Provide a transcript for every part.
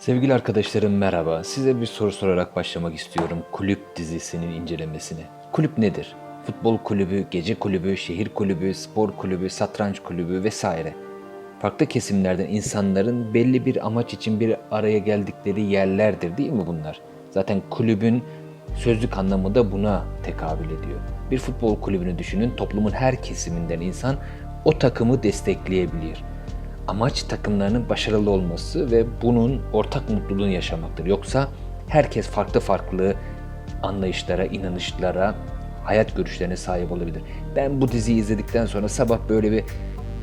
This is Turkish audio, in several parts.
Sevgili arkadaşlarım merhaba. Size bir soru sorarak başlamak istiyorum Kulüp dizisinin incelemesine. Kulüp nedir? Futbol kulübü, gece kulübü, şehir kulübü, spor kulübü, satranç kulübü vesaire. Farklı kesimlerden insanların belli bir amaç için bir araya geldikleri yerlerdir değil mi bunlar? Zaten kulübün sözlük anlamı da buna tekabül ediyor. Bir futbol kulübünü düşünün. Toplumun her kesiminden insan o takımı destekleyebilir. Amaç takımlarının başarılı olması ve bunun ortak mutluluğunu yaşamaktır. Yoksa herkes farklı farklı anlayışlara, inanışlara, hayat görüşlerine sahip olabilir. Ben bu diziyi izledikten sonra sabah böyle bir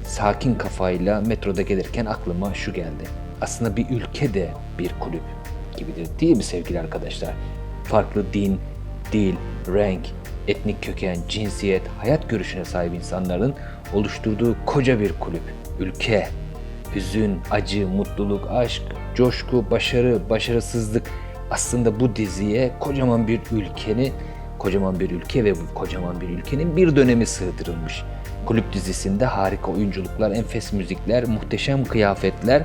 sakin kafayla metroda gelirken aklıma şu geldi. Aslında bir ülke de bir kulüp gibidir değil mi sevgili arkadaşlar? Farklı din, dil, renk, etnik köken, cinsiyet, hayat görüşüne sahip insanların oluşturduğu koca bir kulüp, ülke, hüzün, acı, mutluluk, aşk, coşku, başarı, başarısızlık aslında bu diziye kocaman bir ülkenin kocaman bir ülke ve bu kocaman bir ülkenin bir dönemi sığdırılmış. Kulüp dizisinde harika oyunculuklar, enfes müzikler, muhteşem kıyafetler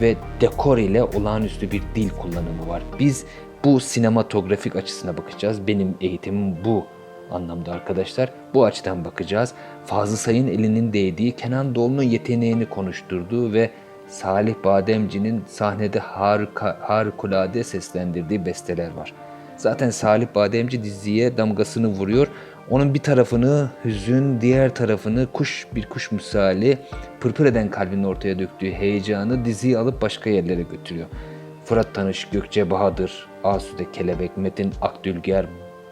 ve dekor ile olağanüstü bir dil kullanımı var. Biz bu sinematografik açısına bakacağız. Benim eğitimim bu anlamda arkadaşlar. Bu açıdan bakacağız. Fazıl Say'ın elinin değdiği, Kenan Doğulu'nun yeteneğini konuşturduğu ve Salih Bademci'nin sahnede harika, harikulade seslendirdiği besteler var. Zaten Salih Bademci diziye damgasını vuruyor. Onun bir tarafını hüzün, diğer tarafını kuş bir kuş misali pırpır eden kalbinin ortaya döktüğü heyecanı diziyi alıp başka yerlere götürüyor. Fırat Tanış, Gökçe Bahadır, Asude Kelebek, Metin Akdülger,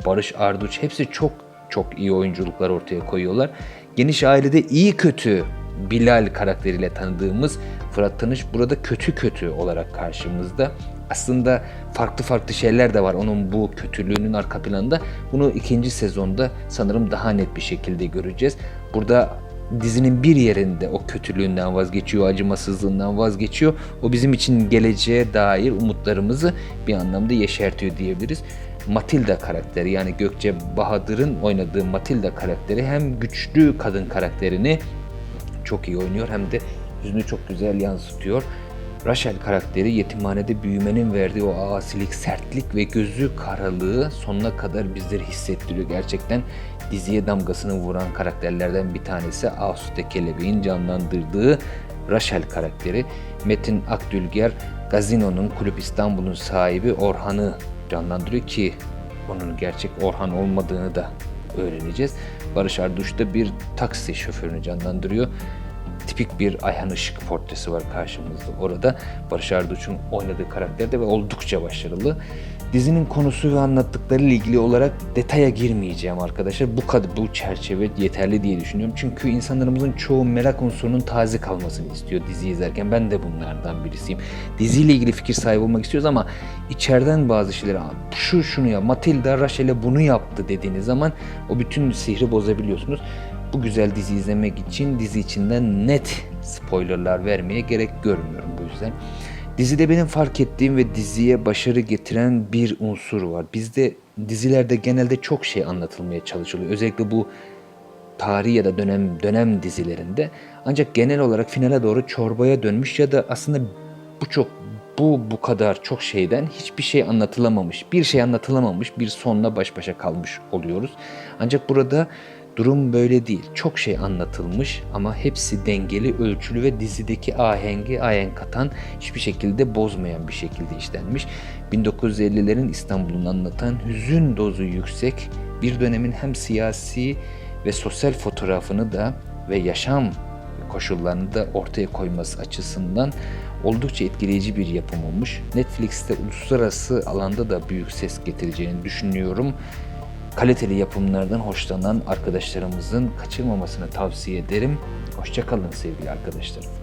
Barış Arduç hepsi çok çok iyi oyunculuklar ortaya koyuyorlar. Geniş ailede iyi kötü Bilal karakteriyle tanıdığımız Fırat Tanış burada kötü kötü olarak karşımızda. Aslında farklı farklı şeyler de var onun bu kötülüğünün arka planında. Bunu ikinci sezonda sanırım daha net bir şekilde göreceğiz. Burada dizinin bir yerinde o kötülüğünden vazgeçiyor, acımasızlığından vazgeçiyor. O bizim için geleceğe dair umutlarımızı bir anlamda yeşertiyor diyebiliriz. Matilda karakteri yani Gökçe Bahadır'ın oynadığı Matilda karakteri hem güçlü kadın karakterini çok iyi oynuyor hem de yüzünü çok güzel yansıtıyor. Rachel karakteri yetimhanede büyümenin verdiği o asilik, sertlik ve gözü karalığı sonuna kadar bizleri hissettiriyor. Gerçekten diziye damgasını vuran karakterlerden bir tanesi Asude Kelebeğin canlandırdığı Rachel karakteri. Metin Akdülger, Gazino'nun Kulüp İstanbul'un sahibi Orhan'ı canlandırıyor ki onun gerçek Orhan olmadığını da öğreneceğiz. Barış Arduç da bir taksi şoförünü canlandırıyor tipik bir Ayhan Işık portresi var karşımızda. Orada Barış Arduç'un oynadığı karakterde ve oldukça başarılı. Dizinin konusu ve anlattıkları ile ilgili olarak detaya girmeyeceğim arkadaşlar. Bu kadar bu çerçeve yeterli diye düşünüyorum. Çünkü insanlarımızın çoğu merak unsurunun taze kalmasını istiyor dizi izlerken. Ben de bunlardan birisiyim. Diziyle ilgili fikir sahibi olmak istiyoruz ama içeriden bazı şeyleri şu şunu ya Matilda Rachel'e bunu yaptı dediğiniz zaman o bütün sihri bozabiliyorsunuz. Bu güzel dizi izlemek için dizi içinden net spoilerlar vermeye gerek görmüyorum bu yüzden. Dizide benim fark ettiğim ve diziye başarı getiren bir unsur var. Bizde dizilerde genelde çok şey anlatılmaya çalışılıyor. Özellikle bu tarihi ya da dönem dönem dizilerinde. Ancak genel olarak finale doğru çorbaya dönmüş ya da aslında bu çok bu bu kadar çok şeyden hiçbir şey anlatılamamış. Bir şey anlatılamamış, bir sonla baş başa kalmış oluyoruz. Ancak burada Durum böyle değil. Çok şey anlatılmış ama hepsi dengeli, ölçülü ve dizideki ahengi ahenk katan hiçbir şekilde bozmayan bir şekilde işlenmiş. 1950'lerin İstanbul'unu anlatan hüzün dozu yüksek bir dönemin hem siyasi ve sosyal fotoğrafını da ve yaşam koşullarını da ortaya koyması açısından oldukça etkileyici bir yapım olmuş. Netflix'te uluslararası alanda da büyük ses getireceğini düşünüyorum kaliteli yapımlardan hoşlanan arkadaşlarımızın kaçırmamasını tavsiye ederim. Hoşçakalın sevgili arkadaşlarım.